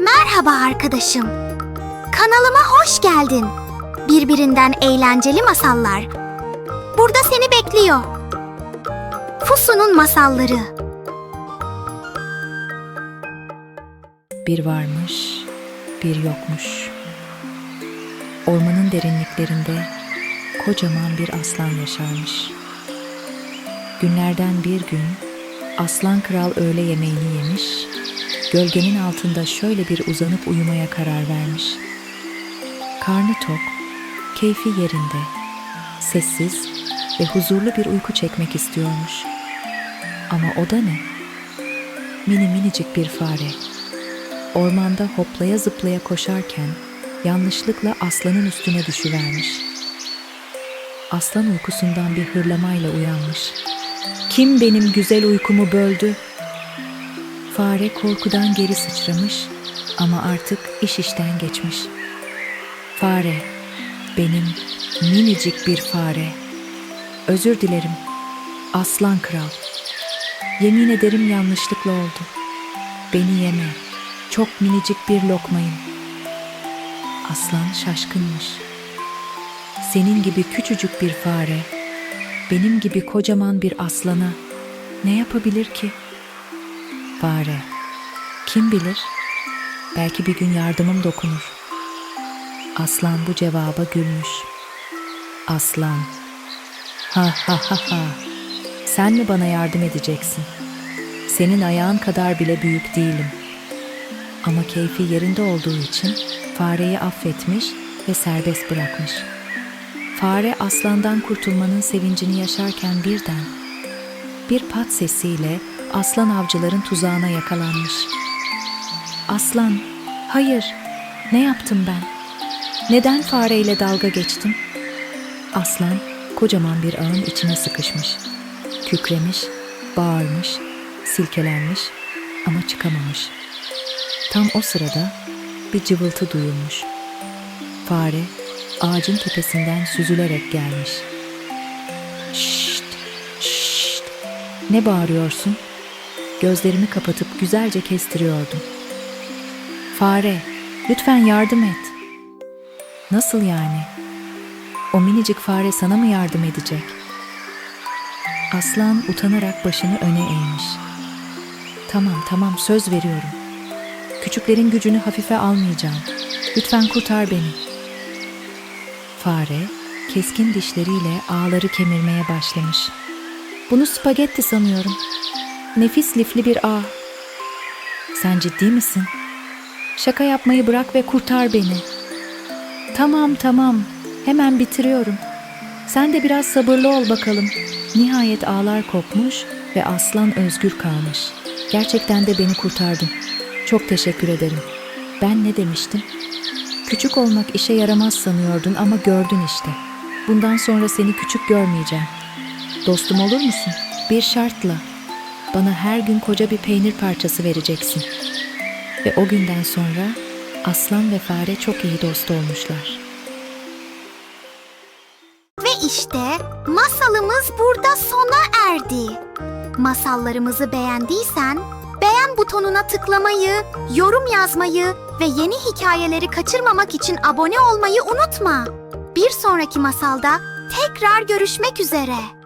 Merhaba arkadaşım. Kanalıma hoş geldin. Birbirinden eğlenceli masallar. Burada seni bekliyor. Fusu'nun masalları. Bir varmış, bir yokmuş. Ormanın derinliklerinde kocaman bir aslan yaşarmış. Günlerden bir gün aslan kral öğle yemeğini yemiş, gölgenin altında şöyle bir uzanıp uyumaya karar vermiş. Karnı tok, keyfi yerinde, sessiz ve huzurlu bir uyku çekmek istiyormuş. Ama o da ne? Mini minicik bir fare. Ormanda hoplaya zıplaya koşarken yanlışlıkla aslanın üstüne düşüvermiş. Aslan uykusundan bir hırlamayla uyanmış. Kim benim güzel uykumu böldü? Fare korkudan geri sıçramış ama artık iş işten geçmiş. Fare, benim minicik bir fare. Özür dilerim. Aslan kral. Yemin ederim yanlışlıkla oldu. Beni yeme. Çok minicik bir lokmayım. Aslan şaşkınmış. Senin gibi küçücük bir fare, benim gibi kocaman bir aslana ne yapabilir ki? Fare, kim bilir? Belki bir gün yardımım dokunur. Aslan bu cevaba gülmüş. Aslan, ha ha ha ha, sen mi bana yardım edeceksin? Senin ayağın kadar bile büyük değilim. Ama keyfi yerinde olduğu için fareyi affetmiş ve serbest bırakmış. Fare aslandan kurtulmanın sevincini yaşarken birden bir pat sesiyle aslan avcıların tuzağına yakalanmış. Aslan, hayır, ne yaptım ben? Neden fareyle dalga geçtim? Aslan kocaman bir ağın içine sıkışmış. Kükremiş, bağırmış, silkelenmiş ama çıkamamış. Tam o sırada bir cıvıltı duyulmuş. Fare ağacın tepesinden süzülerek gelmiş. Şşt, şşt. Ne bağırıyorsun? Gözlerimi kapatıp güzelce kestiriyordum. Fare, lütfen yardım et. Nasıl yani? O minicik fare sana mı yardım edecek? Aslan utanarak başını öne eğmiş. Tamam tamam söz veriyorum. Küçüklerin gücünü hafife almayacağım. Lütfen kurtar beni. Fare keskin dişleriyle ağları kemirmeye başlamış. Bunu spagetti sanıyorum. Nefis lifli bir ağ. Sen ciddi misin? Şaka yapmayı bırak ve kurtar beni. Tamam tamam. Hemen bitiriyorum. Sen de biraz sabırlı ol bakalım. Nihayet ağlar kopmuş ve aslan özgür kalmış. Gerçekten de beni kurtardın. Çok teşekkür ederim. Ben ne demiştim? Küçük olmak işe yaramaz sanıyordun ama gördün işte. Bundan sonra seni küçük görmeyeceğim. Dostum olur musun? Bir şartla. Bana her gün koca bir peynir parçası vereceksin. Ve o günden sonra aslan ve fare çok iyi dost olmuşlar. Ve işte masalımız burada sona erdi. Masallarımızı beğendiysen beğen butonuna tıklamayı, yorum yazmayı ve yeni hikayeleri kaçırmamak için abone olmayı unutma. Bir sonraki masalda tekrar görüşmek üzere.